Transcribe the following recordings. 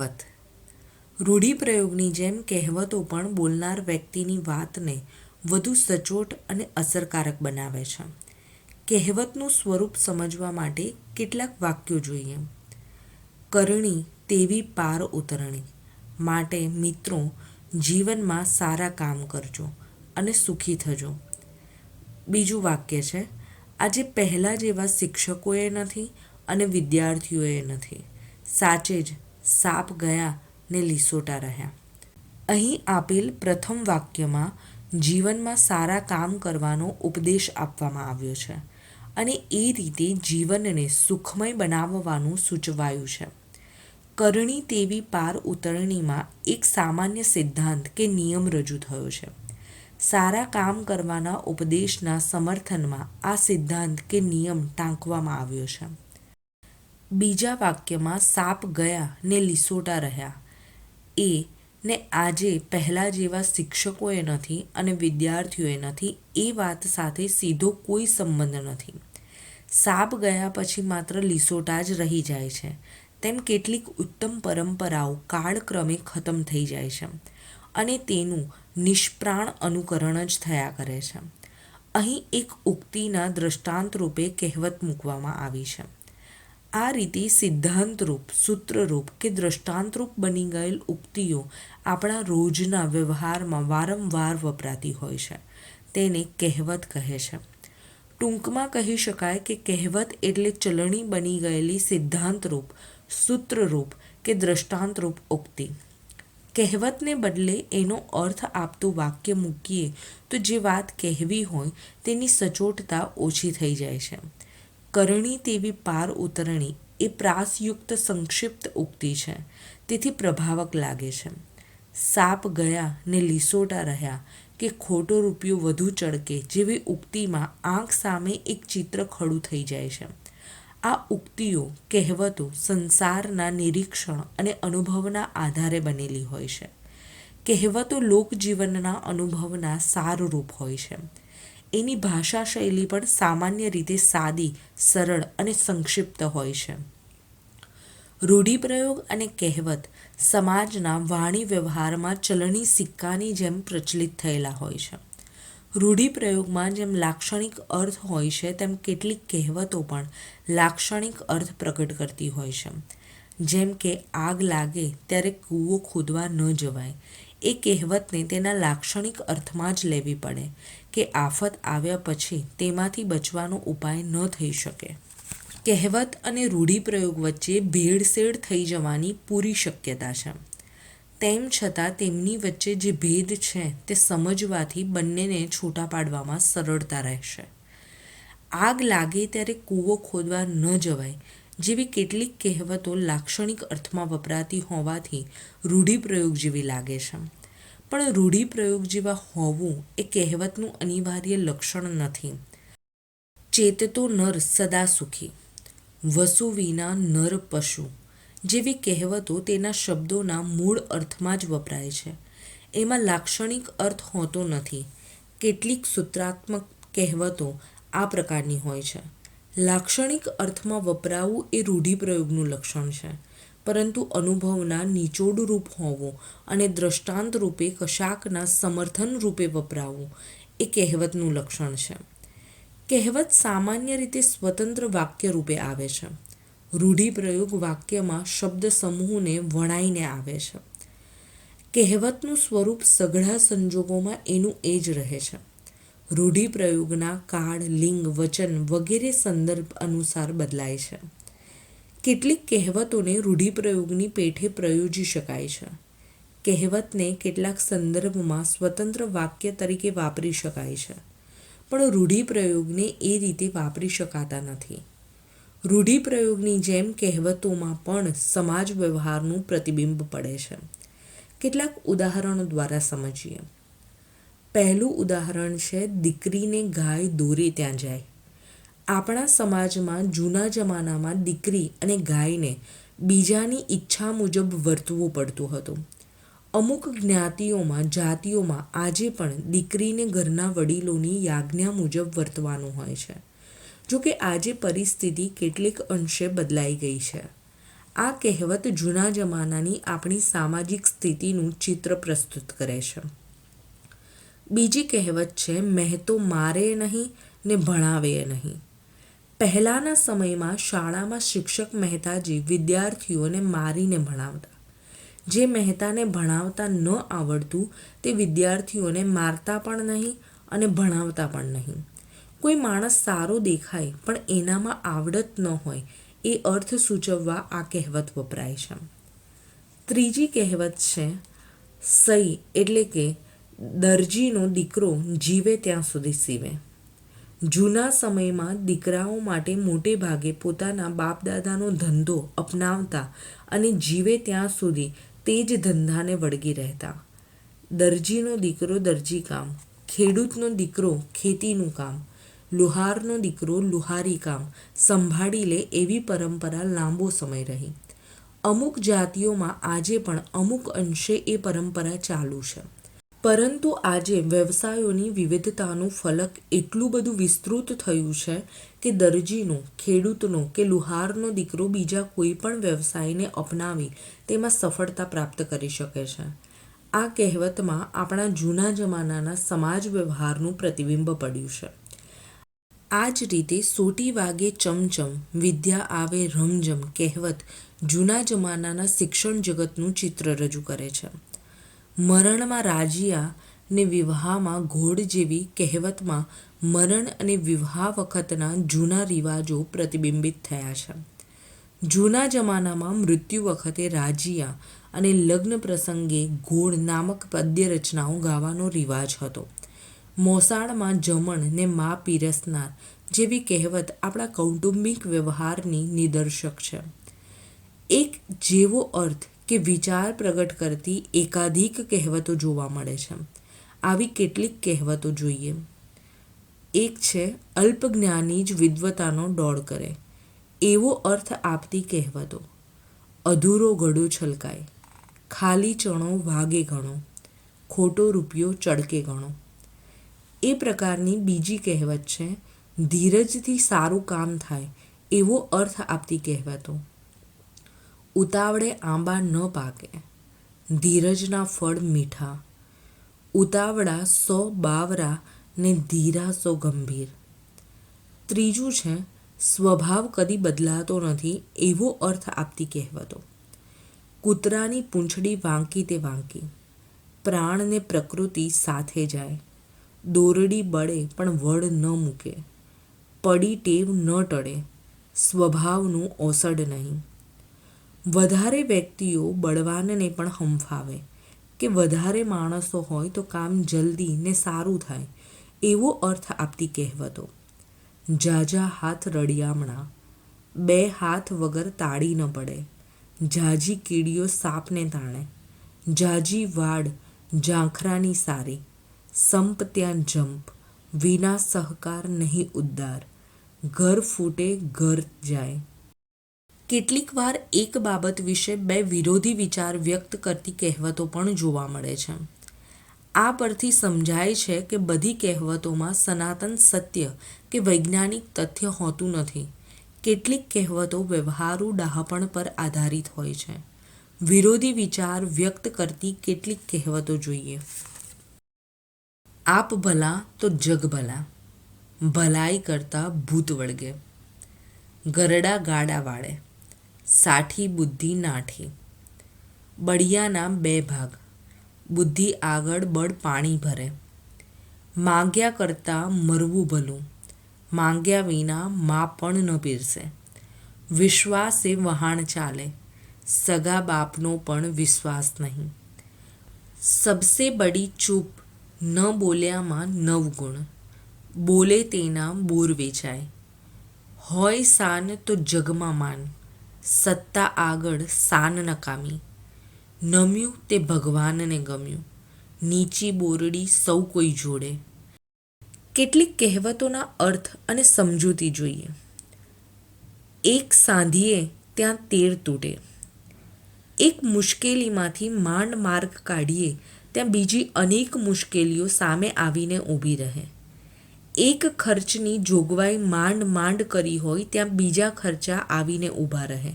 કહેવત. રૂઢિપ્રયોગની જેમ કહેવતો પણ બોલનાર વ્યક્તિની વાતને વધુ સચોટ અને અસરકારક બનાવે છે. કહેવતનું સ્વરૂપ સમજવા માટે કેટલાક વાક્યો જોઈએ. કરણી તેવી પાર ઉતરણી. માટે મિત્રો, જીવનમાં સારા કામ કરજો અને સુખી થજો બીજું વાક્ય છે, આજે પહેલાં જેવા શિક્ષકોએ નથી અને વિદ્યાર્થીઓએ નથી. સાચે જ સાપ ગયા ને લીસોટા રહ્યા. અહીં આપેલ પ્રથમ વાક્યમાં જીવનમાં સારા કામ કરવાનો ઉપદેશ આપવામાં આવ્યો છે અને એ રીતે જીવનને સુખમય બનાવવાનું સૂચવાયું છે. કરણી તેવી પાર ઉતરણીમાં એક સામાન્ય સિદ્ધાંત કે નિયમ રજૂ થયો છે. સારા કામ કરવાના ઉપદેશના સમર્થનમાં આ સિદ્ધાંત કે નિયમ ટાંકવામાં આવ્યો છે. બીજા વાક્યમાં સાપ ગયા ને લીસોટા રહ્યા. એ ને આજે પહેલાં જેવા શિક્ષકોએ નથી અને વિદ્યાર્થીઓએ નથી એ વાત સાથે સીધો કોઈ સંબંધ નથી. સાપ ગયા પછી માત્ર લીસોટા જ રહી જાય છે. તેમ કેટલીક ઉત્તમ પરંપરાઓ કાળક્રમે ખતમ થઈ જાય છે અને તેનું નિષ્પ્રાણ અનુકરણ જ થયા કરે છે. અહીં એક ઉક્તિના દ્રષ્ટાંત રૂપે કહેવત મૂકવામાં આવી છે. આ રીતે સિદ્ધાંતરૂપ, સૂત્રરૂપ કે દ્રષ્ટાંતરૂપ બની ગયેલ ઉક્તિઓ આપણા રોજના વ્યવહારમાં વારંવાર વપરાતી હોય છે. તેને કહેવત કહે છે. ટૂંકમાં કહી શકાય કે કહેવત એટલે ચલણી બની ગયેલી સિદ્ધાંતરૂપ, સૂત્રરૂપ કે દ્રષ્ટાંતરૂપ ઉક્તિ. કહેવતને બદલે એનો અર્થ આપતું વાક્ય મૂકીએ તો જે વાત કહેવી હોય તેની સચોટતા ઓછી થઈ જાય છે. કરણી તેવી પાર ઉતરણી એ પ્રાસયુક્ત સંક્ષિપ્ત ઉક્તિ છે. તેથી પ્રભાવક લાગે છે. સાપ ગયા ને લીસોટા રહ્યા કે ખોટો રૂપિયો વધુ ચડકે જેવી ઉક્તિમાં આંખ સામે એક ચિત્ર ખડું થઈ જાય છે. આ ઉક્તિઓ કહેવતો સંસારના નિરીક્ષણ અને અનુભવના આધારે બનેલી હોય છે. કહેવતો લોકજીવનના અનુભવના સારરૂપ હોય છે. એની ભાષા શૈલી પણ સામાન્ય રીતે સાદી, સરળ અને સંક્ષિપ્ત હોય છે. રૂઢિપ્રયોગ અને કહેવત સમાજના વાણી વ્યવહારમાં ચલણી સિક્કાની જેમ પ્રચલિત થયેલા હોય છે. રૂઢિપ્રયોગમાં જેમ લાક્ષણિક અર્થ હોય છે, તેમ કેટલીક કહેવતો પણ લાક્ષણિક અર્થ પ્રગટ કરતી હોય છે. જેમ કે, આગ લાગે ત્યારે કૂવો ખોદવા ન જવાય. એ કહેવતને તેના લાક્ષણિક અર્થમાં જ લેવી પડે કે આફત આવ્યા પછી તેમાંથી બચવાનો ઉપાય ન થઈ શકે. કહેવત અને રૂઢિપ્રયોગ વચ્ચે ભેળસેળ થઈ જવાની પૂરી શક્યતા છે. તેમ છતાં તેમની વચ્ચે જે ભેદ છે તે સમજવાથી બંનેને છૂટા પાડવામાં સરળતા રહેશે. આગ લાગે ત્યારે કૂવો ખોદવા ન જવાય જેવી કેટલીક કહેવતો લાક્ષણિક અર્થમાં વપરાતી હોવાથી રૂઢિપ્રયોગ જેવી લાગે છે. પણ રૂઢિપ્રયોગ જેવા હોવું એ કહેવતનું અનિવાર્ય લક્ષણ નથી. ચેતતો નર સદા સુખી, વસુ વિના નર પશુ જેવી કહેવતો તેના શબ્દોના મૂળ અર્થમાં જ વપરાય છે. એમાં લાક્ષણિક અર્થ હોતો નથી. કેટલીક સૂત્રાત્મક કહેવતો આ પ્રકારની હોય છે. લાક્ષણિક અર્થમાં વપરાવું એ રૂઢિપ્રયોગનું લક્ષણ છે. પરંતુ અનુભવના નિચોડરૂપ હોવું અને દ્રષ્ટાંત રૂપે કશાકના સમર્થન રૂપે વપરાવું એ કહેવતનું લક્ષણ છે. કહેવત સામાન્ય રીતે સ્વતંત્ર વાક્ય રૂપે આવે છે. રૂઢિપ્રયોગ વાક્યમાં શબ્દ સમૂહને વણાઈને આવે છે. કહેવતનું સ્વરૂપ સઘળા સંજોગોમાં એનું એ જ રહે છે. રૂઢિપ્રયોગના કાળ, લિંગ, વચન વગેરે સંદર્ભ અનુસાર બદલાય છે. કેટલીક કહેવતોને રૂઢિપ્રયોગની પેઠે પ્રયોજી શકાય છે. કહેવતને કેટલાક સંદર્ભમાં સ્વતંત્ર વાક્ય તરીકે વાપરી શકાય છે, પણ રૂઢિપ્રયોગને એ રીતે વાપરી શકાતા નથી. રૂઢિપ્રયોગની જેમ કહેવતોમાં પણ સમાજ વ્યવહારનું પ્રતિબિંબ પડે છે. કેટલાક ઉદાહરણો દ્વારા સમજીએ. પહેલું ઉદાહરણ છે, દીકરીને ગાય દોરે ત્યાં જાય. આપણા સમાજમાં જૂના જમાનામાં દીકરી અને ગાયને બીજાની ઈચ્છા મુજબ વર્તવું પડતું હતું. અમુક જ્ઞાતિઓમાં, જાતિઓમાં આજે પણ દીકરીને ઘરના વડીલોની યાજ્ઞા મુજબ વર્તવાનું હોય છે. જો કે આજે પરિસ્થિતિ કેટલીક અંશે બદલાઈ ગઈ છે. આ કહેવત જૂના જમાનાની આપણી સામાજિક સ્થિતિનું ચિત્ર પ્રસ્તુત કરે છે. બીજી કહેવત છે મહેતો મારે નહીં ને ભણાવે નહીં. પહેલાંના સમયમાં શાળામાં શિક્ષક મહેતાજી વિદ્યાર્થીઓને મારીને ભણાવતા. જે મહેતાને ભણાવતા ન આવડતું, તે વિદ્યાર્થીઓને મારતા પણ નહીં અને ભણાવતા પણ નહીં. કોઈ માણસ સારો દેખાય, પણ એનામાં આવડત ન હોય, એ અર્થ સૂચવવા આ કહેવત વપરાય છે. ત્રીજી કહેવત છે સઈ એટલે કે દરજીનો દીકરો જીવે ત્યાં સુધી સીવે. જૂના સમયમાં દીકરાઓ માટે મોટે ભાગે પોતાના બાપદાદાનો ધંધો અપનાવતા અને જીવે ત્યાં સુધી તે જ ધંધાને વળગી રહેતા. દરજીનો દીકરો દરજી કામ, ખેડૂતનો દીકરો ખેતીનું કામ, લુહારનો દીકરો લુહારી કામ સંભાળી લે એવી પરંપરા લાંબો સમય રહી. અમુક જાતિઓમાં આજે પણ અમુક અંશે એ પરંપરા ચાલુ છે. પરંતુ આજે વ્યવસાયોની વિવિધતાનું ફલક એટલું બધું વિસ્તૃત થયું છે કે દરજીનો, ખેડૂતનો કે લુહારનો દીકરો બીજા કોઈ પણ વ્યવસાયને અપનાવી તેમાં સફળતા પ્રાપ્ત કરી શકે છે. આ કહેવતમાં આપણા જૂના જમાનાના સમાજ વ્યવહારનું પ્રતિબિંબ પડ્યું છે. આ જ રીતે સોટી વાગે ચમચમ, વિદ્યા આવે રમજમ કહેવત જૂના જમાનાના શિક્ષણ જગતનું ચિત્ર રજૂ કરે છે. મરણમાં રાજીયા ને વિવાહમાં ઘોડ જેવી કહેવતમાં મરણ અને વિવાહ વખતના જૂના રિવાજો પ્રતિબિંબિત થયા છે. જૂના જમાનામાં મૃત્યુ વખતે રાજીયા અને લગ્ન પ્રસંગે ઘોડ નામક પદ્ય રચનાઓ ગાવાનો રિવાજ હતો. મોસાળમાં જમણ ને મા પીરસનાર જેવી કહેવત આપણા કૌટુંબિક વ્યવહારની નિદર્શક છે. એક જેવો અર્થ કે વિચાર પ્રગટ કરતી એકાધિક કહેવતો જોવા મળે છે. આવી કેટલીક કહેવતો જોઈએ. એક છે, અલ્પજ્ઞાની જ વિદ્વતાનો દોડ કરે. એવો અર્થ આપતી કહેવતો. અધૂરો ઘડો છલકાય. ખાલી ચણો વાગે ગણો ખોટો રૂપિયો ચડકે ગણો એ પ્રકારની બીજી કહેવત છે, ધીરજથી સારું કામ થાય એવો અર્થ આપતી કહેવતો. ઉતાવળે આંબા ન પાકે. ધીરજના ફળ મીઠા. ઉતાવળા સો બાવરા ને ધીરા સો ગંભીર. ત્રીજું છે, સ્વભાવ કદી બદલાતો નથી એવો અર્થ આપતી કહેવતો. કૂતરાની પૂંછડી વાંકી તે વાંકી. પ્રાણ ને પ્રકૃતિ સાથે જાય. દોરડી બળે પણ વડ ન મૂકે. પડી ટેવ ન ટળે. સ્વભાવનું ઓસડ નહીં. વધારે વ્યક્તિઓ બળવાનને પણ હંફાવે. કે વધારે માણસો હોય તો કામ જલ્દી ને સારું થાય, એવો અર્થ આપતી કહેવતો. જાજા હાથ રડિયામણા બે હાથ વગર તાળી ન પડે. જાજી કીડીઓ સાપને તાણે. જાજી વાડ, ઝાંખરાની સારી. સંપ ત્યાં જંપ, વિના સહકાર નહીં ઉદ્ધાર. ઘર ફૂટે, ઘર જાય. કેટલીક વાર એક બાબત વિશે બે વિરોધી વિચાર વ્યક્ત કરતી કહેવતો પણ જોવા મળે છે. આ પરથી સમજાય છે કે બધી કહેવતોમાં સનાતન સત્ય કે વૈજ્ઞાનિક તથ્ય હોતું નથી. કેટલીક કહેવતો વ્યવહારુ ડહાપણ પર આધારિત હોય છે. વિરોધી વિચાર વ્યક્ત કરતી કેટલીક કહેવતો જોઈએ. આપ ભલા તો જગ ભલા, ભલાઈ કરતા ભૂત વળગે, ગરડા ગાડા વાળે સાઠી બુદ્ધિ નાઠી. બળિયાના બે ભાગ. બુદ્ધિ આગળ બળ પાણી ભરે. માંગ્યા કરતાં મરવું ભલું. માંગ્યા વિના મા પણ ન પીરસે. વિશ્વાસે વહાણ ચાલે. સગા બાપનો પણ વિશ્વાસ નહીં. સબસે બડી ચૂપ, ન બોલ્યામાં નવ ગુણ. બોલે તેના બોર વેચાય. હોય સાન તો જગમાં માન. સત્તા આગળ સાન નકામી. નમ્યું તે ભગવાનને ગમ્યું. નીચી બોરડી સૌ કોઈ જોડે. કેટલીક કહેવતોના અર્થ અને સમજૂતી જોઈએ. એક સાંધીએ ત્યાં તેર તૂટે. એક મુશ્કેલીમાંથી માંડ માર્ગ કાઢીએ, ત્યાં બીજી અનેક મુશ્કેલીઓ સામે આવીને ઊભી રહે. એક ખર્ચની જોગવાઈ માંડ માંડ કરી હોય ત્યાં બીજા ખર્ચા આવીને ઊભા રહે.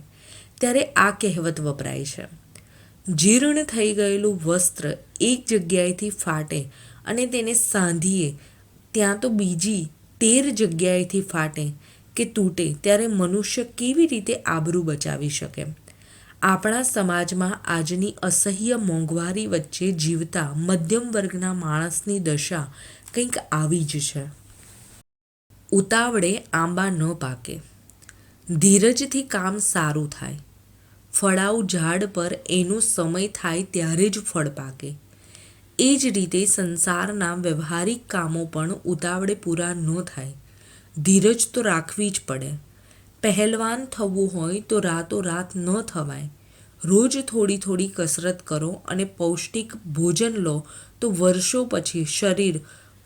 ત્યારે આ કહેવત વપરાય છે. જીર્ણ થઈ ગયેલું વસ્ત્ર એક જગ્યાએથી ફાટે અને તેને સાંધીએ ત્યાં તો બીજી તેર જગ્યાએથી ફાટે કે તૂટે ત્યારે મનુષ્ય કેવી રીતે આબરૂ બચાવી શકે? આપણા સમાજમાં આજની અસહ્ય મોંઘવારી વચ્ચે જીવતા મધ્યમ વર્ગના માણસની દશા કંઈક આવી જ છે. ઉતાવળે આંબા ન પાકે. ધીરજથી કામ સારું થાય. ફળાઉ ઝાડ પર એનો સમય થાય ત્યારે જ ફળ પાકે. એ જ રીતે સંસારના વ્યવહારિક કામો પણ ઉતાવળે પૂરા ન થાય. ધીરજ તો રાખવી જ પડે. પહેલવાન થવું હોય તો રાતોરાત ન થવાય. રોજ થોડી થોડી કસરત કરો અને પૌષ્ટિક ભોજન લો તો વર્ષો પછી શરીર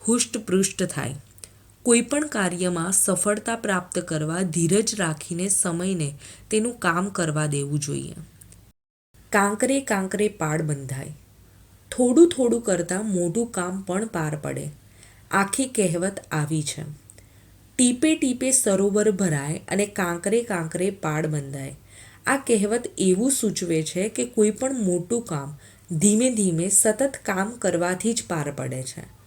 હુષ્ટપૃષ્ટ થાય. કોઈપણ કાર્યમાં સફળતા પ્રાપ્ત કરવા ધીરજ રાખીને સમયને તેનું કામ કરવા દેવું જોઈએ. કાંકરે કાંકરે પાડ બંધાય. થોડું થોડું કરતાં મોટું કામ પણ પાર પડે. આખી કહેવત આવી છે. ટીપે ટીપે સરોવર ભરાય અને કાંકરે કાંકરે પાડ બંધાય. આ કહેવત એવું સૂચવે છે કે કોઈ પણ મોટું કામ ધીમે ધીમે સતત કામ કરવાથી જ પાર પડે છે.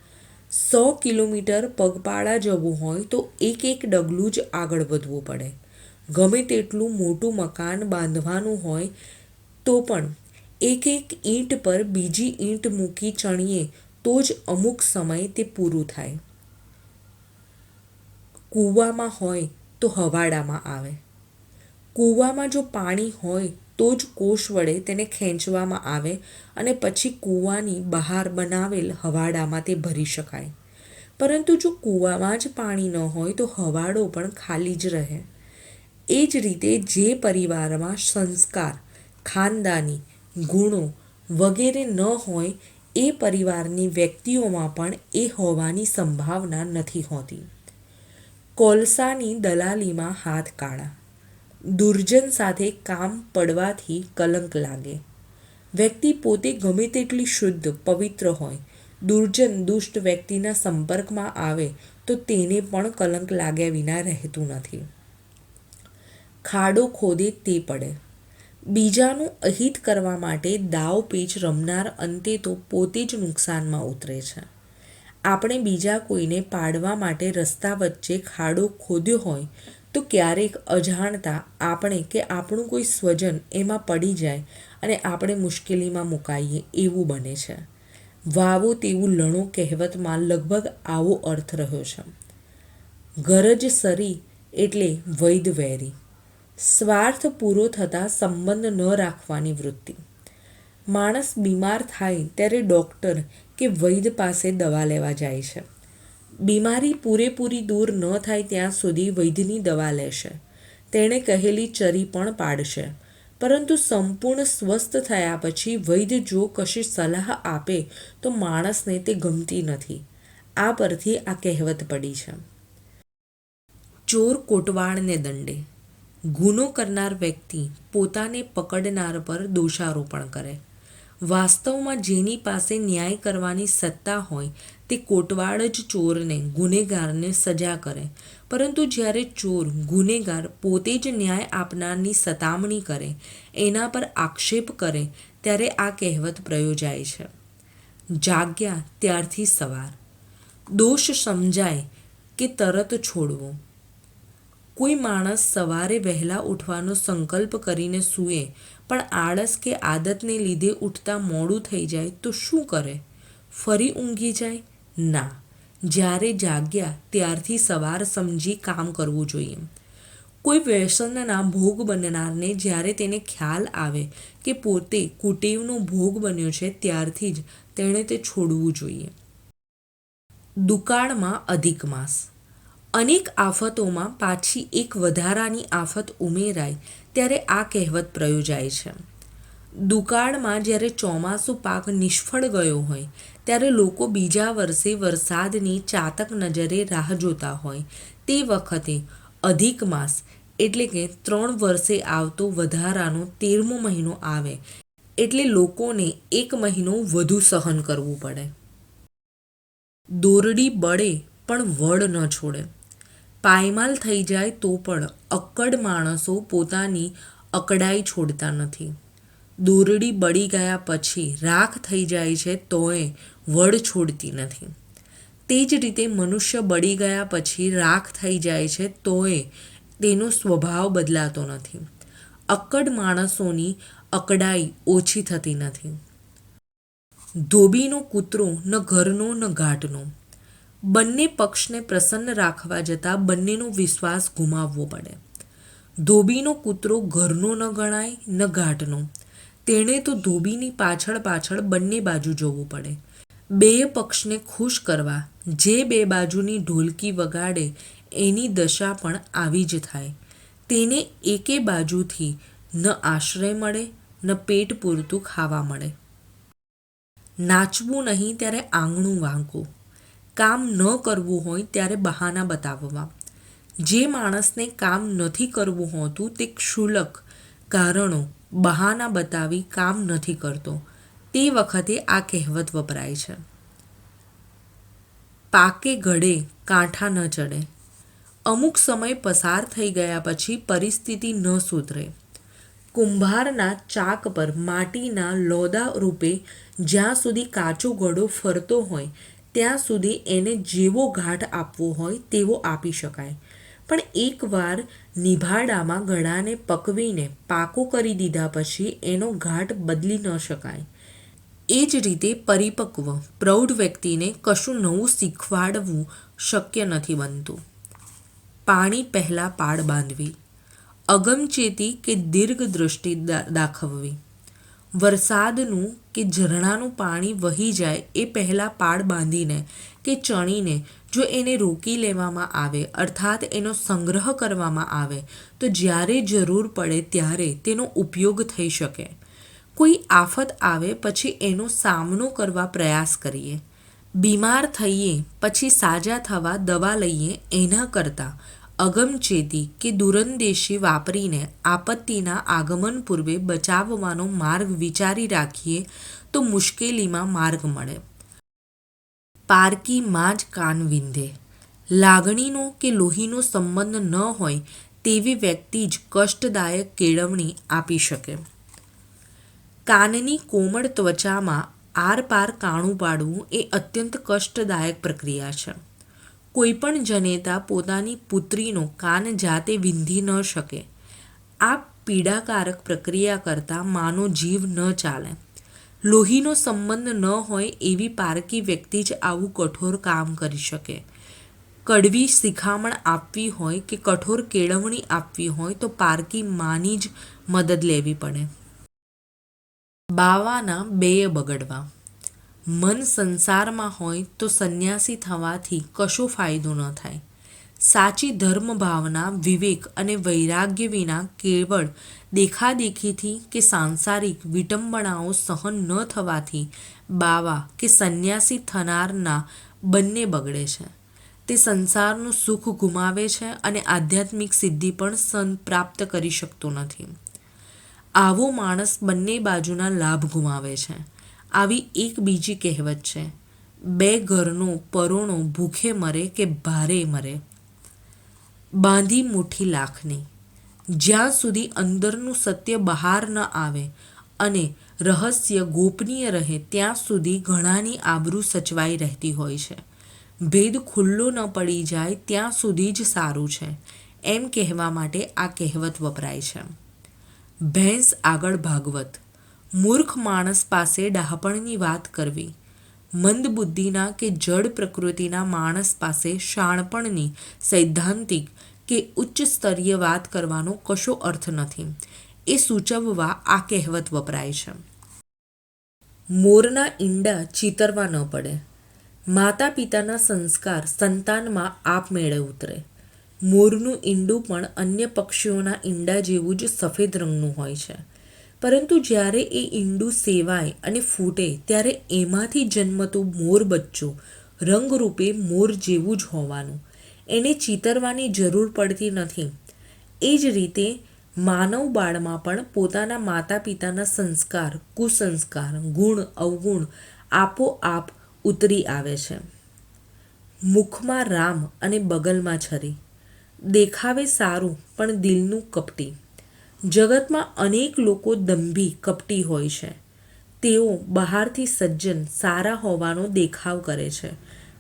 સો કિલોમીટર પગપાળા જવું હોય તો એક એક ડગલું જ આગળ વધવું પડે. ગમે તેટલું મોટું મકાન બાંધવાનું હોય તો પણ એક એક ઈંટ પર બીજી ઈંટ મૂકી ચણીએ તો જ અમુક સમય તે પૂરું થાય. કૂવામાં હોય તો હવાડામાં આવે. કૂવામાં જો પાણી હોય તો જ કોષ વડે તેને ખેંચવામાં આવે અને પછી કૂવાની બહાર બનાવેલ હવાડામાં તે ભરી શકાય. પરંતુ જો કૂવામાં જ પાણી ન હોય તો હવાડો પણ ખાલી જ રહે. એ જ રીતે જે પરિવારમાં સંસ્કાર, ખાનદાની, ગુણો વગેરે ન હોય, એ પરિવારની વ્યક્તિઓમાં પણ એ હોવાની સંભાવના નથી હોતી. કોલસાની દલાલીમાં હાથ કાળા દુર્જન સાથે કામ પડવાથી કલંક લાગે. વ્યક્તિ પોતે ગમે તેટલી શુદ્ધ, પવિત્ર હોય, દુર્જન દુષ્ટ વ્યક્તિના સંપર્કમાં આવે, તો તેને પણ કલંક લાગ્યા વિના રહેતું નથી. ખાડો ખોદે તે પડે. બીજાનું અહિત કરવા માટે દાવ પેચ રમનાર અંતે તો પોતે જ નુકસાનમાં ઉતરે છે. આપણે બીજા કોઈને પાડવા માટે રસ્તા વચ્ચે ખાડો ખોદ્યો હોય તો ક્યારેક અજાણતા આપણે કે આપણું કોઈ સ્વજન એમાં પડી જાય અને આપણે મુશ્કેલીમાં મુકાઈએ એવું બને છે. વાવો તેવું લણો કહેવતમાં લગભગ આવો અર્થ રહ્યો છે. ગરજ સરી એટલે વૈદ વેરી. સ્વાર્થ પૂરો થતાં સંબંધ ન રાખવાની વૃત્તિ. માણસ બીમાર થાય ત્યારે ડૉક્ટર કે વૈદ પાસે દવા લેવા જાય છે. બીમારી પૂરેપૂરી દૂર ન થાય ત્યાં સુધી વૈદ્યની દવા લેશે. તેણે કહેલી ચરી પણ પાડશે. પરંતુ સંપૂર્ણ સ્વસ્થ થયા પછી વૈદ્ય જો કશી સલાહ આપે, તો માણસને તે ગમતી નથી. આ પરથી આ કહેવત પડી છે. ચોર કોટવાળને દંડે. ગુનો કરનાર વ્યક્તિ પોતાને પકડનાર પર દોષારોપણ કરે. વાસ્તવમાં જેની પાસે ન્યાય કરવાની સત્તા હોય, તે કોટવાળ જ ચોરને, ગુનેગારને સજા કરે. પરંતુ જ્યારે ચોર, ગુનેગાર પોતે જ ન્યાય આપનારની સતામણી કરે, એના પર આક્ષેપ કરે, ત્યારે આ કહેવત પ્રયોજાય છે. જાગ્યા ત્યારથી સવાર. દોષ સમજાય કે તરત છોડવો. કોઈ માણસ સવારે વહેલા ઉઠવાનો સંકલ્પ કરીને સૂએ પણ આળસ કે આદતને લીધે ઉઠતા મોડું થઈ જાય તો શું કરે? ફરી ઊંઘી જાય? ના. જ્યારે જાગ્યા ત્યારથી સવાર સમજી કામ કરવું જોઈએ. કોઈ વ્યસનના ભોગ બનનારને જ્યારે તેને ખ્યાલ આવે કે પોતે કુટેવનો ભોગ બન્યો છે ત્યારથી જ તેણે તે છોડવું જોઈએ. દુકાળમાં અધિક માસ. અનેક આફતોમાં પાછી એક વધારાની આફત ઉમેરાય ત્યારે આ કહેવત પ્રયોજાય છે. દુકાળમાં જ્યારે ચોમાસું પાક નિષ્ફળ ગયો હોય, ત્યારે લોકો બીજા વર્ષે વરસાદની ચાતક નજરે રાહ જોતા હોય. તે વખતે અધિક માસ, એટલે કે ત્રણ વર્ષે આવતો વધારાનો તેરમો મહિનો આવે, એટલે લોકોને એક મહિનો વધુ સહન કરવું પડે. દોરડી બળે પણ વડ ન છોડે. પાયમાલ થઈ જાય તો પણ અક્કડ માણસો પોતાની અકડાઈ છોડતા નથી. દોરડી બળી ગયા પછી રાખ થઈ જાય છે તોય વડ છોડતી નથી. તે જ રીતે મનુષ્ય બળી ગયા પછી રાખ થઈ જાય છે તોય તેનો સ્વભાવ બદલાતો નથી. અક્કડ માણસોની અકડાઈ ઓછી થતી નથી. ધોબીનો કૂતરો ન ઘરનો ન ઘાટનો બંને પક્ષને પ્રસન્ન રાખવા જતાં બંનેનો વિશ્વાસ ગુમાવવો પડે. ધોબીનો કૂતરો ઘરનો ન ગણાય, ન ઘાટનો. તેણે તો ધોબીની પાછળ પાછળ બંને બાજુ જોવું પડે. બે પક્ષને ખુશ કરવા, જે બે બાજુની ઢોલકી વગાડે, એની દશા પણ આવી જ થાય. તેને એકે બાજુથી ન આશ્રય મળે, ન પેટ પૂરતું ખાવા મળે. નાચવું નહીં ત્યારે આંગણું વાંકવું કામ ન કરવું હોય ત્યારે બહાના બતાવવા. જે માણસને કામ નથી કરવું હોતું તે ક્ષુલક કારણો બહાના બતાવી કામ નથી કરતો. તે વખતે આ કહેવત વપરાય છે. પાકે ઘડે કાંઠા ન ચડે. અમુક સમય પસાર થઈ ગયા પછી પરિસ્થિતિ ન સુધરે. કુંભારના ચાક પર માટીના લોદા રૂપે જ્યાં સુધી કાચો ઘડો ફરતો હોય ત્યાં સુધી એને જેવો ઘાટ આપવો હોય તેવો આપી શકાય. પણ એકવાર નિભાડામાં ગળાને પકવીને પાકો કરી દીધા પછી એનો ઘાટ બદલી ન શકાય. એ જ રીતે પરિપક્વ, પ્રૌઢ વ્યક્તિને કશું નવું શીખવાડવું શક્ય નથી બનતું. પાણી પહેલાં પાડ બાંધવી, અગમચેતી કે દીર્ઘ દૃષ્ટિ દાખવવી. વરસાદનું કે ઝરણાનું પાણી વહી જાય એ પહેલાં પાડ બાંધીને કે ચણીને જો એને રોકી લેવામાં આવે, અર્થાત એનો સંગ્રહ કરવામાં આવે, તો જ્યારે જરૂર પડે ત્યારે તેનો ઉપયોગ થઈ શકે. કોઈ આફત આવે પછી એનો સામનો કરવા પ્રયાસ કરીએ. બીમાર થઈએ પછી સાજા થવા દવા લઈએ એના કરતાં અગમચેતી કે દૂરંદેશી વાપરીને આપત્તિના આગમન પૂર્વે બચાવવાનો માર્ગ વિચારી રાખીએ તો મુશ્કેલીમાં માર્ગ મળે. પારકી માં જ કાન વિંધે. લાગણીનો કે લોહીનો સંબંધ ન હોય તેવી વ્યક્તિ જ કષ્ટદાયક કેળવણી આપી શકે. કાનની કોમળ ત્વચામાં આરપાર કાણું પાડવું એ અત્યંત કષ્ટદાયક પ્રક્રિયા છે. કોઈપણ જનેતા પોતાની પુત્રીનો કાન જાતે વિંધી ન શકે. આ પીડાકારક પ્રક્રિયા કરતાં માનો જીવ ન ચાલે. લોહીનો સંબંધ ન હોય એવી પારકી વ્યક્તિ જ આવું કઠોર કામ કરી શકે. કડવી શિખામણ આપવી હોય કે કઠોર કેળવણી આપવી હોય તો પારકી માની જ મદદ લેવી પડે. બાવાના બેય બગડવા. મન સંસારમાં હોય તો સંન્યાસી થવાથી કશો ફાયદો ન થાય. સાચી ધર્મ ભાવના વિવેક અને વૈરાગ્ય વિના કેવળ દેખાદેખીથી કે સાંસારિક વિટંબણાઓ સહન ન થવાથી બાવા કે સંન્યાસી થનારના બંને બગડે છે. તે સંસારનું સુખ ગુમાવે છે અને આધ્યાત્મિક સિદ્ધિ પણ પ્રાપ્ત કરી શકતો નથી. આવો માણસ બંને બાજુના લાભ ગુમાવે છે. આવી એક બીજી કહેવત છે. બે ઘરનો પરોણો ભૂખે મરે કે ભારે મરે. બાંધી મુઠ્ઠી લાખની. જ્યાં સુધી અંદરનું સત્ય બહાર ન આવે અને રહસ્ય ગોપનીય રહે, ત્યાં સુધી ઘણાની આબરૂ સચવાઈ રહેતી હોય છે. ભેદ ખુલ્લો ન પડી જાય, ત્યાં સુધી જ સારું છે. એમ કહેવા માટે આ કહેવત વપરાય છે. ભેંસ આગળ ભાગવત. મૂર્ખ માણસ પાસે ડહાપણની વાત કરવી. મંદબુદ્ધિના કે જડ પ્રકૃતિના માણસ પાસે શાણપણની, સૈદ્ધાંતિક કે ઉચ્ચ સ્તરીય વાત કરવાનો કશો અર્થ નથી. એ સૂચવવા આ કહેવત વપરાય છે. મોરના ઈંડા ચીતરવા ન પડે. માતા પિતાના સંસ્કાર સંતાનમાં આપમેળે ઉતરે. મોરનું ઈંડું પણ અન્ય પક્ષીઓના ઈંડા જેવું જ સફેદ રંગનું હોય છે. પરંતુ જ્યારે એ ઈંડું સેવાય અને ફૂટે, ત્યારે એમાંથી જન્મતું મોર બચ્ચું, રંગરૂપે મોર જેવું જ હોવાનું. એને ચિતરવાની જરૂર પડતી નથી. એ જ રીતે માનવ બાળમાં પણ પોતાના માતા પિતાના સંસ્કાર, કુસંસ્કાર, ગુણ, અવગુણ આપોઆપ ઉતરી આવે છે. મુખમાં રામ અને બગલમાં છરી. દેખાવે સારું, પણ દિલનું કપટી. જગતમાં અનેક લોકો દંભી, કપટી હોય છે. તેઓ બહારથી સજ્જન, સારા હોવાનો દેખાવ કરે છે,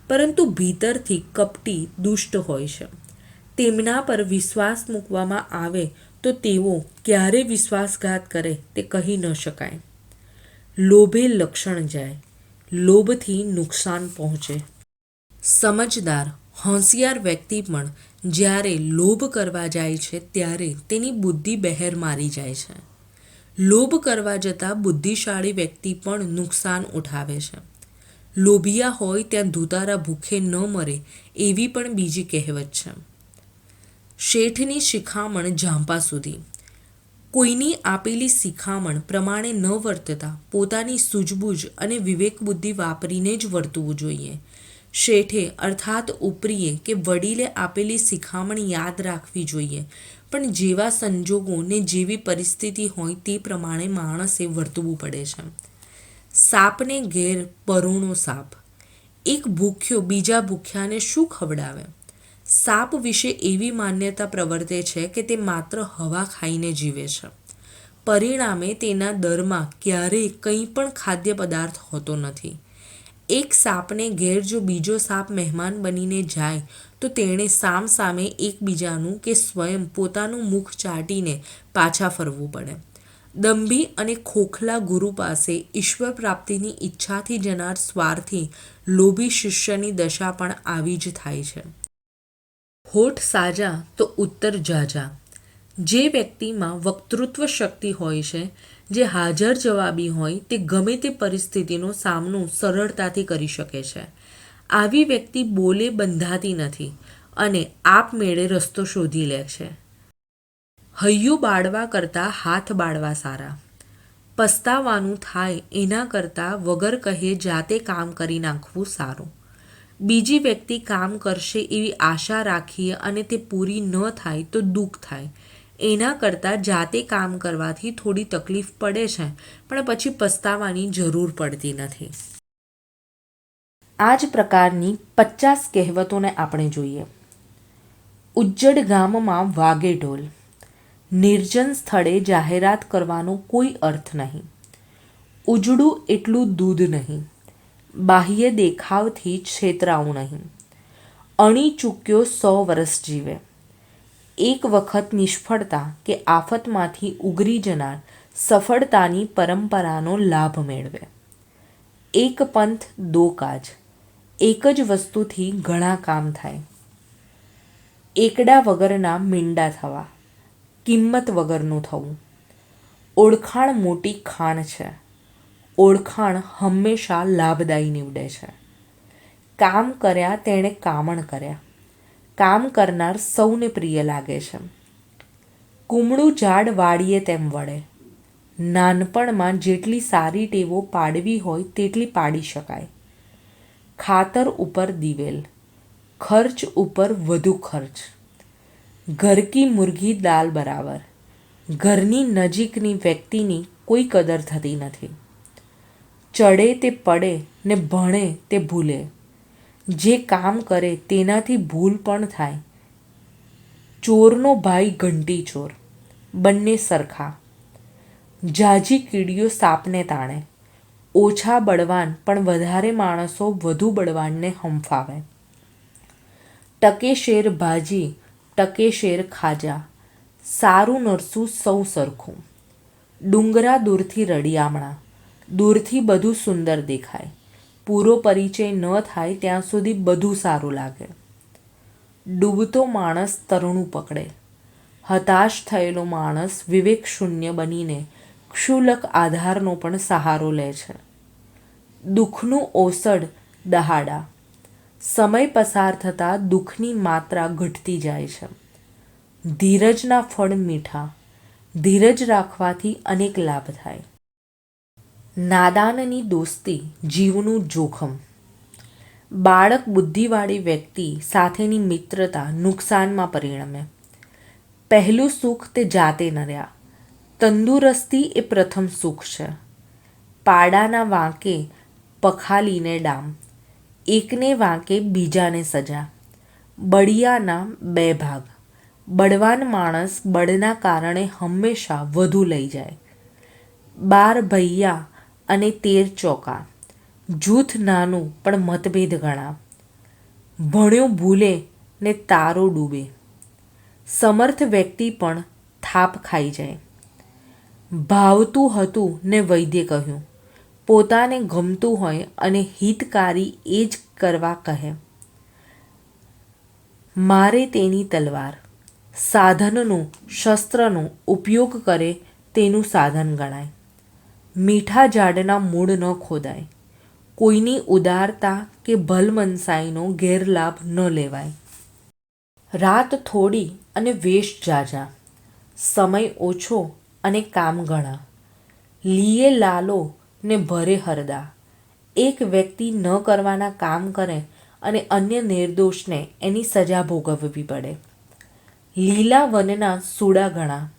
પરંતુ ભીતરથી કપટી, દુષ્ટ હોય છે. તેમના પર વિશ્વાસ મૂકવામાં આવે તો તેઓ ક્યારે વિશ્વાસઘાત કરે તે કહી ન શકાય. લોભે લક્ષણ જાય, લોભથી નુકસાન પહોંચે. સમજદાર, હોશિયાર વ્યક્તિ પણ જ્યારે લોભ કરવા જાય છે ત્યારે તેની બુદ્ધિ બહેર મારી જાય છે. લોભ કરવા જતાં બુદ્ધિશાળી વ્યક્તિ પણ નુકસાન ઉઠાવે છે. લોભિયા હોય ત્યાં ધુતારા ભૂખે ન મરે એવી પણ બીજી કહેવત છે. શેઠની શિખામણ ઝાંપા સુધી. કોઈની આપેલી શિખામણ પ્રમાણે ન વર્તતા પોતાની સૂઝબૂઝ અને વિવેક બુદ્ધિ વાપરીને જ વર્તવું જોઈએ. શેઠે અર્થાત ઉપરીએ કે વડીલે આપેલી શિખામણ યાદ રાખવી જોઈએ. પણ જેવા સંજોગો ને જેવી પરિસ્થિતિ હોય તે પ્રમાણે માણસે વર્તવું પડે છે. સાપને ઘેર પરોણો સાપ. એક ભૂખ્યો બીજા ભૂખ્યાને શું ખવડાવે? સાપ વિશે એવી માન્યતા પ્રવર્તે છે કે તે માત્ર હવા ખાઈને જીવે છે. પરિણામે તેના દરમાં ક્યારેય કંઈ પણ ખાદ્ય પદાર્થ હોતો નથી. એક સાપને ઘેર જો બીજો સાપ મહેમાન બનીને જાય, તો તેણે સામ સામે એકબીજાનું કે સ્વયં પોતાનું મુખ ચાટીને પાછા ફરવું પડે. દંભી અને ખોખલા ગુરુ પાસે ઈશ્વર પ્રાપ્તિની ઈચ્છાથી જનાર સ્વાર્થી લોભી શિષ્યની દશા પણ આવી જ થાય છે. હોઠ સાજા તો ઉત્તર જાજા. જે વ્યક્તિમાં વક્તૃત્વ શક્તિ હોય છે જે હાજર જવાબી હોય તે ગમે તે પરિસ્થિતિનો સામનો સરળતાથી કરી શકે છે. આવી વ્યક્તિ બોલે બંધાતી નથી અને આપમેળે રસ્તો શોધી લે છે. હૈયું બાળવા કરતાં હાથ બાળવા સારા. પસ્તાવાનું થાય એના કરતાં વગર કહે જાતે કામ કરી નાખવું સારું. બીજી વ્યક્તિ કામ કરશે એવી આશા રાખીએ અને તે પૂરી ન થાય તો દુઃખ થાય. એના કરતાં જાતે કામ કરવાથી થોડી તકલીફ પડે છે, પણ પછી પસ્તાવાની જરૂર પડતી નથી. આ જ પ્રકારની પચાસ કહેવતોને આપણે જોઈએ. ઉજ્જડ ગામમાં વાગે ઢોલ. નિર્જન સ્થળે જાહેરાત કરવાનો કોઈ અર્થ નહીં. ઉજળું એટલું દૂધ નહીં. બાહ્ય દેખાવથી છેતરાવું નહીં. અણી ચૂક્યો સો વર્ષ જીવે. એક વખત નિષ્ફળતા કે આફતમાંથી ઉગરી જનાર સફળતાની પરંપરાનો લાભ મેળવે. એક પંથ, દો કાજ. એક જ વસ્તુથી ઘણા કામ થાય. એકડા વગરના મીંડા થવા. કિંમત વગરનું થવું. ઓળખાણ મોટી ખાણ છે. ઓળખાણ હંમેશા લાભદાયી નીવડે છે. કામ કર્યા તેણે કામણ કર્યા. કામ કરનાર સૌને પ્રિય લાગે છે. કુમળું ઝાડ વાળીએ તેમ વળે. નાનપણમાં જેટલી સારી ટેવો પાડવી હોય તેટલી પાડી શકાય. ખાતર ઉપર દિવેલ, ખર્ચ ઉપર વધુ ખર્ચ. ઘર કી મુર્ગી દાલ બરાબર. ઘરની નજીકની વ્યક્તિની કોઈ કદર થતી નથી. ચડે તે પડે ને ભણે તે ભૂલે. જે કામ કરે તેનાથી ભૂલ પણ થાય. ચોરનો ભાઈ ઘંટી ચોર. બંને સરખા. જાજી કીડીઓ સાપને તાણે. ઓછા બળવાન પણ વધારે માણસો વધુ બળવાનને હંફાવે. ટકે શેર ભાજી ટકે શેર ખાજા. સારું નરસું સૌ સરખું. ડુંગરા દૂરથી રડિયામણા. દૂરથી બધું સુંદર દેખાય. પૂરો પરિચય ન થાય ત્યાં સુધી બધું સારું લાગે. ડૂબતો માણસ તરણું પકડે. હતાશ થયેલો માણસ વિવેક શૂન્ય બનીને ક્ષુલક આધારનો પણ સહારો લે છે. દુઃખનું ઓસડ દહાડા. સમય પસાર થતાં દુઃખની માત્રા ઘટતી જાય છે. ધીરજના ફળ મીઠા. ધીરજ રાખવાથી અનેક લાભ થાય. નાદાનની દોસ્તી જીવનું જોખમ. બાળક બુદ્ધિવાળી વ્યક્તિ સાથેની મિત્રતા નુકસાનમાં પરિણમે. પહેલું સુખ તે જાતે ન રહ્યા તંદુરસ્તી એ પ્રથમ સુખ છે. પાડાના વાંકે પખાલીને ડામ. એકને વાંકે બીજાને સજા. બળિયાના બે ભાગ. બળવાન માણસ બળના કારણે હંમેશા વધુ લઈ જાય. બાર ભૈયા અને તેર ચોકા. જૂથ નાનું, પણ મતભેદ ઘણા. ભણ્યો ભૂલે ને તારો ડૂબે. સમર્થ વ્યક્તિ પણ થાપ ખાઈ જાય. ભાવતું હતું ને વૈદ્ય કહ્યું, પોતાને ગમતું હોય અને હિતકારી એ જ કરવા કહે. મારે તેની તલવાર. સાધનનો, શસ્ત્રનો ઉપયોગ કરે તેનું સાધન ગણાય. મીઠા ઝાડના મૂળ ન ખોદાય. કોઈની ઉદારતા કે ભલમનસાઈનો ગેરલાભ ન લેવાય. રાત થોડી અને વેશ જાજા. સમય ઓછો અને કામ ઘણા. લીએ લાલો ને ભરે હરદા. એક વ્યક્તિ ન કરવાના કામ કરે અને અન્ય નિર્દોષને એની સજા ભોગવવી પડે. લીલા વનના સૂડા ઘણા.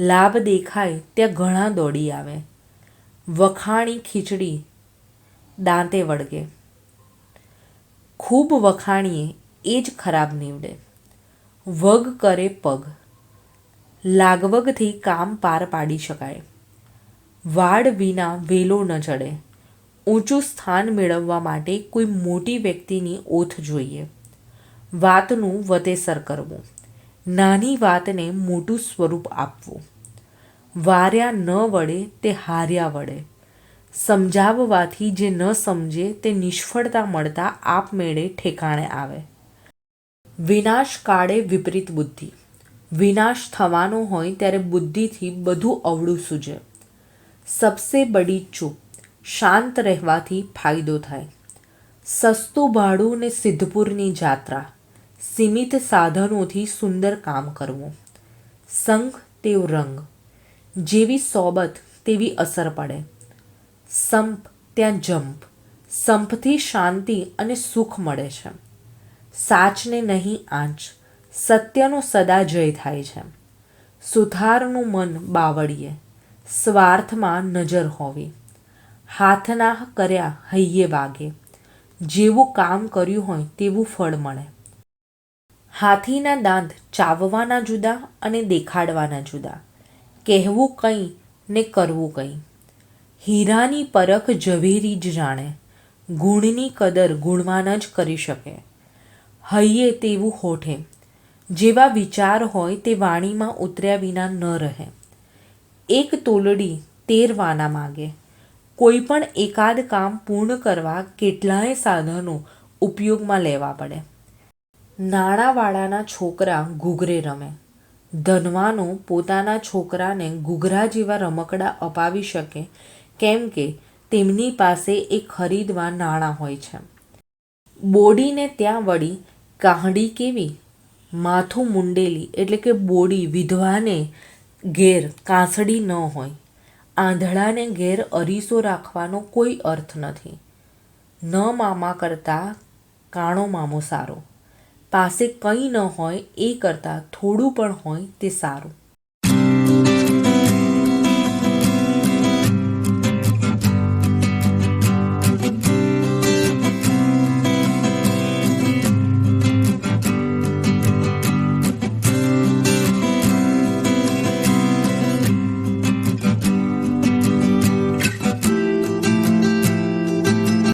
લાભ દેખાય ત્યાં ઘણા દોડી આવે. વખાણી ખીચડી દાંતે વળગે. ખૂબ વખાણીએ એ જ ખરાબ નીવડે. વગ કરે પગ. લાગવગથી કામ પાર પાડી શકાય. વાડ વિના વેલો ન ચડે. ઊંચું સ્થાન મેળવવા માટે કોઈ મોટી વ્યક્તિની ઓથ જોઈએ. વાતનું વતેસર કરવું. નાની વાતને મોટું સ્વરૂપ આપવું. વાર્યા ન વળે તે હાર્યા વળે. સમજાવવાથી જે ન સમજે તે નિષ્ફળતા મળતા આપમેળે ઠેકાણે આવે. વિનાશ કાળે વિપરીત બુદ્ધિ. વિનાશ થવાનો હોય ત્યારે બુદ્ધિથી બધું અવળું સૂજે. સબસે બડી ચૂપ. શાંત રહેવાથી ફાયદો થાય. સસ્તું ભાડું ને સિદ્ધપુરની જાત્રા. સીમિત સાધનોથી સુંદર કામ કરવું. સંઘ તેવ રંગ. જેવી સોબત તેવી અસર પડે. સંપ ત્યાં જંપ. સંપથી શાંતિ અને સુખ મળે છે. સાચને નહીં આંચ. સત્યનો સદા જય થાય છે. સુથારનું મન બાવળીએ. સ્વાર્થમાં નજર હોવી. હાથના કર્યા હૈયે વાગે. જેવું કામ કર્યું હોય તેવું ફળ મળે. હાથીના દાંત ચાવવાના જુદા અને દેખાડવાના જુદા. કહેવું કંઈ ને કરવું કંઈ. હીરાની પરખ ઝવેરી જ જાણે, ગુણની કદર ગુણવાન જ કરી શકે. હૈયે તેવું હોઠે, જેવા વિચાર હોય તે વાણીમાં ઉતર્યા વિના ન રહે. એક તોલડી તેર વાના માગે, કોઈ પણ એકાદ કામ પૂર્ણ કરવા કેટલાય સાધનો ઉપયોગમાં લેવા પડે. નાણાંવાળાના છોકરા ઘૂઘરે રમે ધનવાનો પોતાના છોકરાને ઘૂઘરા જેવા રમકડા અપાવી શકે કેમ કે તેમની પાસે એ ખરીદવા નાણાં હોય છે. બોડીને ત્યાં વળી કાહડી કેવી? માથું મુંડેલી એટલે કે બોડી વિધવાને ઘેર કાંસડી ન હોય. આંધળાને ઘેર અરીસો રાખવાનો કોઈ અર્થ નથી. ન મામા કરતાં કાણો મામો સારો. પાસે કંઈ ન હોય એ કરતાં થોડું પણ હોય તે સારું.